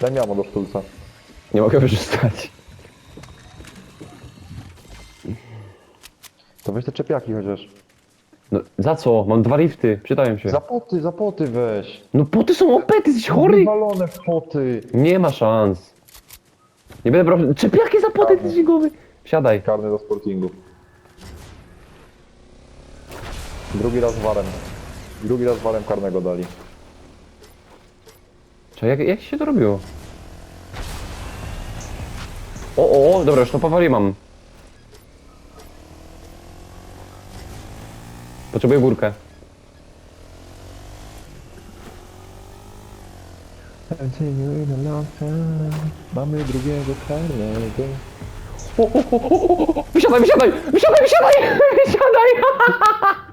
Daj mi ammo do sztulca. Nie mogę wykorzystać. To weź te czepiaki chociaż. No, za co? Mam dwa rifty, przydają się. Za poty, za poty weź. No poty są OP, ty jesteś chory! Wywalone w poty. Nie ma szans. Nie będę brał... Czepiaki za poty, ty głowy. Wsiadaj. Karny do sportingu. Drugi raz walem. Drugi raz walem karnego dali. Czekaj, jak, jak się to robiło? O, o, o, dobra, już to powoli mam. Potrzebuję górkę. Mamy drugiego karnego. O, o, o, o, o, wysiadaj, wysiadaj, wysiadaj, wysiadaj, wysiadaj!